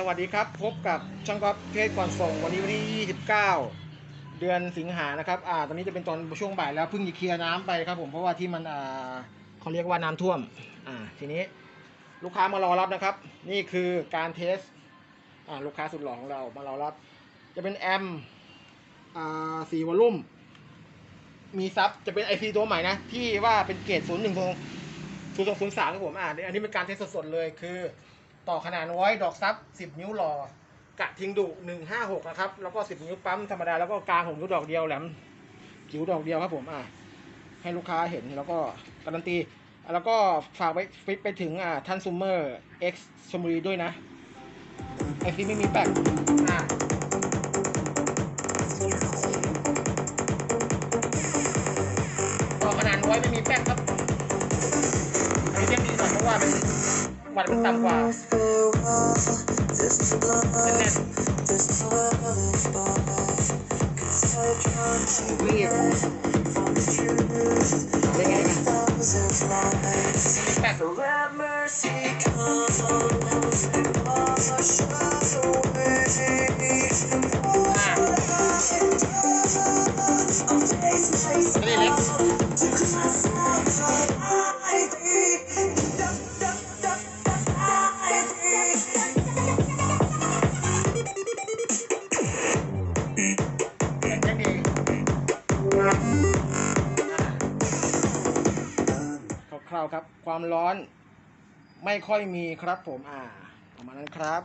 สวัสดีครับ พบกับช่างก๊อฟเทศก่อนส่งวันนี้วันที่29 เดือนสิงหานะครับอ่าตอนนี้จะเป็นตอนช่วงบ่ายแล้วเพิ่งจะเคลียร์น้ำไปครับผมเพราะว่าที่มันอ่าเขาเรียกว่าน้ำท่วมอ่าทีนี้ลูกค้ามารอรับนะครับ นี่คือการเทสอ่าลูกค้าสุดหล่อของเรามารอรับ จะเป็นแอมอ่าสี่วอลลุ่ม มีซับจะเป็นไอซีตัวใหม่นะ ที่ว่าเป็นเกรดศูนย์หนึ่งศูนย์ศูนย์ศูนย์สามครับผมอ่าอันนี้เป็นการเทสสดๆเลยคือ ต่อขนาดไว้ดอกซับสิบนิ้วหล่อกะทิ้งดุหนึ่งห้าหกนะครับ แล้วก็สิบนิ้วปั๊มธรรมดาแล้วก็กลางผมนิ้วดอกเดียวแหลมจิ๋วดอกเดียวครับผมอ่าให้ลูกค้าเห็นแล้วก็การันตี แล้วก็ฝากไปฟิตไปถึงอ่าท่านซูเมอร์เอ็กซ์ชมุรีด้วยนะไอซีไม่มีแปกอ่าต่อขนาดไว้ไม่มีแป้งครับอันนี้เรียกดีหน่อยเพราะว่าเป็น มันต่ำกว่าแน่นๆรีบเป็นไงกันมีแป้งอ่า คราวครับ ความร้อนไม่ค่อยมีครับผมอ่าประมาณนั้นครับ